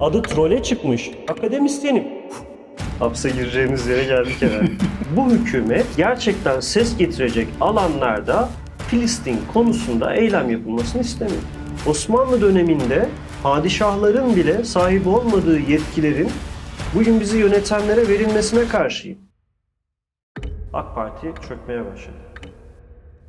Adı trole çıkmış. Akademisyenim. Hapse gireceğimiz yere geldik herhalde. Bu hükümet gerçekten ses getirecek alanlarda Filistin konusunda eylem yapılmasını istemiyor. Osmanlı döneminde padişahların bile sahip olmadığı yetkilerin bugün bizi yönetenlere verilmesine karşıyım. AK Parti çökmeye başladı.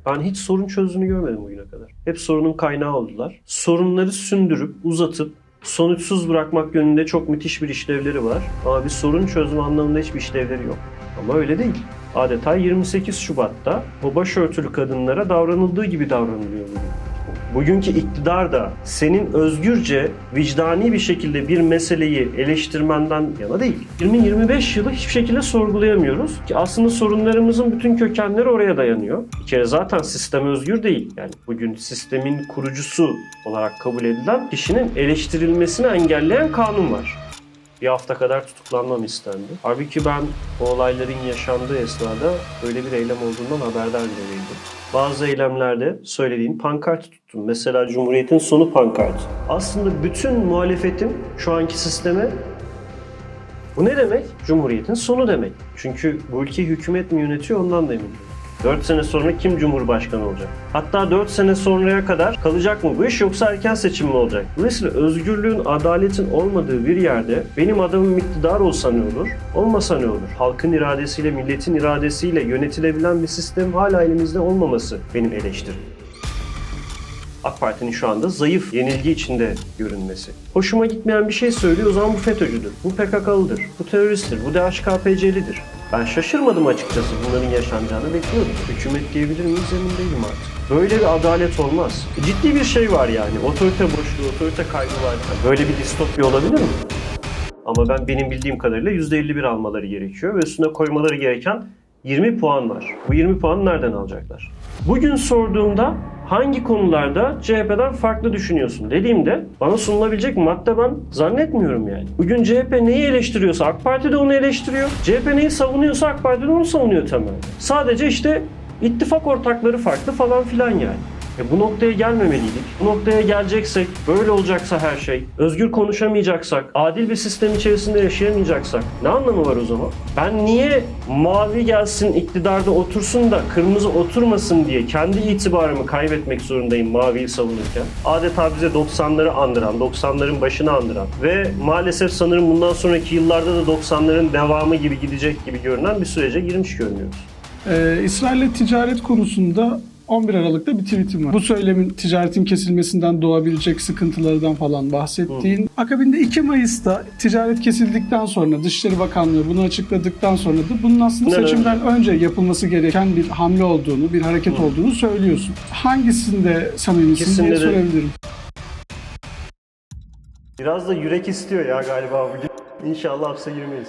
Ben hiç sorun çözdüğünü görmedim bugüne kadar. Hep sorunun kaynağı oldular. Sorunları sündürüp, uzatıp, sonuçsuz bırakmak yönünde çok müthiş bir işlevleri var. Ama bir sorun çözme anlamında hiçbir işlevleri yok. Ama öyle değil. Adeta 28 Şubat'ta o başörtülü kadınlara davranıldığı gibi davranılıyor bugün. Bugünkü iktidar da senin özgürce, vicdani bir şekilde bir meseleyi eleştirmenden yana değil. 20-25 yılı hiçbir şekilde sorgulayamıyoruz. Ki aslında sorunlarımızın bütün kökenleri oraya dayanıyor. Bir kere zaten sistem özgür değil. Yani bugün sistemin kurucusu olarak kabul edilen kişinin eleştirilmesini engelleyen kanun var. Bir hafta kadar tutuklanmam istendi. Halbuki ben bu olayların yaşandığı esnada öyle bir eylem olduğundan haberdar bile değildim. Bazı eylemlerde söylediğim pankartı tuttum. Mesela Cumhuriyet'in sonu pankartı. Aslında bütün muhalefetim şu anki sisteme bu ne demek? Cumhuriyet'in sonu demek. Çünkü bu ülkeyi hükümet mi yönetiyor ondan da emin değilim. 4 sene sonra kim cumhurbaşkanı olacak? Hatta 4 sene sonraya kadar kalacak mı bu iş yoksa erken seçim mi olacak? Dolayısıyla özgürlüğün, adaletin olmadığı bir yerde benim adamım iktidar olsa ne olur, olmasa ne olur? Halkın iradesiyle, milletin iradesiyle yönetilebilen bir sistem hala elimizde olmaması benim eleştirim. AK Parti'nin şu anda zayıf, yenilgi içinde görünmesi. Hoşuma gitmeyen bir şey söylüyor o zaman bu FETÖ'cüdür, bu PKK'lıdır, bu teröristtir, bu DHKPC'lidir. Ben şaşırmadım açıkçası bunların yaşanacağını bekliyordum. Hükümet diyebilir miyiz emin değilim artık. Böyle bir adalet olmaz. Ciddi bir şey var yani. Otorite boşluğu, otorite kaybı var. Böyle bir distopya olabilir mi? Ama ben benim bildiğim kadarıyla %51 almaları gerekiyor ve üstüne koymaları gereken 20 puan var. Bu 20 puanı nereden alacaklar? Bugün sorduğumda hangi konularda CHP'den farklı düşünüyorsun dediğimde bana sunulabilecek madde ben zannetmiyorum yani. Bugün CHP neyi eleştiriyorsa AK Parti de onu eleştiriyor. CHP neyi savunuyorsa AK Parti de onu savunuyor temel. Sadece işte ittifak ortakları farklı falan filan yani. E bu noktaya gelmemeliydik. Bu noktaya geleceksek, böyle olacaksa her şey, özgür konuşamayacaksak, adil bir sistem içerisinde yaşayamayacaksak ne anlamı var o zaman? Ben niye mavi gelsin iktidarda otursun da kırmızı oturmasın diye kendi itibarımı kaybetmek zorundayım maviyi savunurken? Adeta bize 90'ları andıran, 90'ların başını andıran ve maalesef sanırım bundan sonraki yıllarda da 90'ların devamı gibi gidecek gibi görünen bir sürece girmiş görünüyoruz. Ee, İsrail'le ticaret konusunda 11 Aralık'ta bir tweetim var. Bu söylemin ticaretin kesilmesinden doğabilecek sıkıntılardan falan bahsettiğin. Akabinde 2 Mayıs'ta ticaret kesildikten sonra Dışişleri Bakanlığı bunu açıkladıktan sonra da bunun aslında Evet. seçimden önce yapılması gereken bir hamle olduğunu, bir hareket olduğunu söylüyorsun. Hangisinde samimisin diye sorabilirim. Biraz da yürek istiyor ya galiba bugün. İnşallah hapse girmeyiz.